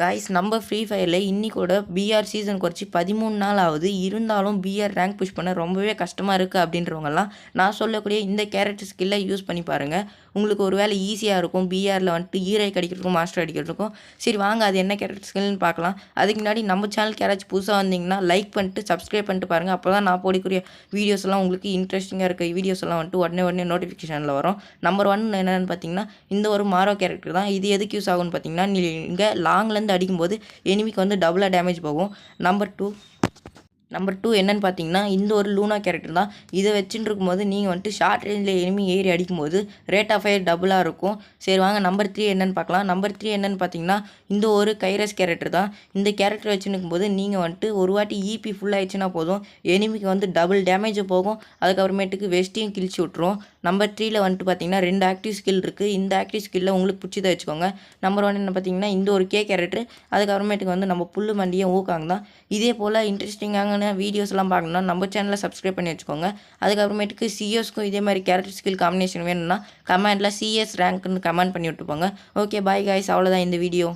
Guys நம்ம free ஃபயரில் இன்னி கூட பிஆர் சீசன் குறைச்சி பதிமூணு நாள் ஆகுது. இருந்தாலும் பிஆர் ரேங்க் புஷ் பண்ண ரொம்பவே கஷ்டமாக இருக்குது அப்படின்றவங்கலாம் நான் சொல்லக்கூடிய இந்த கேரக்டர் ஸ்கில்லை யூஸ் பண்ணி பாருங்கள் உங்களுக்கு ஒரு வேலை ஈஸியாக இருக்கும். பிஆரில் வந்துட்டு ஈரை கடிக்கிறதுக்கும் மாஸ்டர் அடிக்கிறதுக்கும். சரி வாங்க அது என்ன கேரக்டர் ஸ்கில்னு பார்க்கலாம். அதுக்கு முன்னாடி நம்ம சேனலுக்கு யாராச்சும் புதுசாக வந்தீங்கன்னா லைக் பண்ணிட்டு சப்ஸ்கிரைப் பண்ணிட்டு பாருங்கள் அப்போ தான் நான் போடக்கூடிய வீடியோஸ் எல்லாம் உங்களுக்கு இன்ட்ரெஸ்டிங்காக இருக்க வீடியோஸ் எல்லாம் வந்துட்டு உடனே உடனே நோட்டிஃபிகேஷனில் வரும். நம்பர் ஒன் என்னென்னு பார்த்தீங்கன்னா இந்த ஒரு மாரோ கேரக்டர் தான். இது எதுக்கு யூஸ் ஆகும்னு பார்த்தீங்கன்னா நீங்கள் லாங்லேருந்து அடிக்கும்போது எனிமிக்கு வந்து டபுளாக டேமேஜ் போகும். நம்பர் டூ நம்பர் டூ என்னன்னு பார்த்தீங்கன்னா இந்த ஒரு லூனா கேரக்டர் தான். இதை வச்சுட்டு இருக்கும்போது நீங்கள் வந்துட்டு ஷார்ட் ரேஞ்சில் எனிமி ஏறி அடிக்கும்போது ரேட் ஆஃப் ஃபயர் டபுளாக இருக்கும். சரி வாங்க நம்பர் த்ரீ என்னன்னு பார்க்கலாம். நம்பர் த்ரீ என்னன்னு பார்த்தீங்கன்னா இந்த ஒரு கைரஸ் கேரக்டர் தான். இந்த கேரக்டர் வச்சுன்னு இருக்கும்போது நீங்கள் வந்துட்டு ஒரு வாட்டி இபி ஃபுல் ஆயிடுச்சுன்னா போதும். எனிமிக்கு வந்து டபுள் டேமேஜ் போகும். அதுக்கப்புறமேட்டுக்கு வெஸ்ட்டையும் கிழிச்சு விட்ருவோம் நம்பர் த்ரீயில் வந்துட்டு பார்த்தீங்கன்னா ரெண்டு ஆக்டிவ் ஸ்கில் இருக்குது இந்த ஆக்டிவ் ஸ்கில்ல உங்களுக்கு பிடிச்சதை வச்சுக்கோங்க. நம்பர் ஒன் என்ன பார்த்தீங்கன்னா இந்த ஒரு கே கேரக்டர் அதுக்கப்புறமேட்டுக்கு வந்து நம்ம புல்லு மண்டியும் ஊக்காங்க தான். இதே போல் இன்ட்ரெஸ்டிங்கான வீடியோஸ்லாம் பார்க்கணும்னா நம்ம சேனலை சப்ஸ்கிரைப் பண்ணி வச்சுக்கோங்க. அதுக்கப்புறமேட்டுக்கு சிஎஸ்க்கும் இதே மாதிரி கேரக்டர் ஸ்கில் காம்பினேஷன் வேணும்னா கமெண்ட்டில் சிஎஸ் ரேங்க்னு கமெண்ட் பண்ணி விட்டுப்போங்க ஓகே பாய் காய்ஸ் அவ்வளோதான் இந்த வீடியோ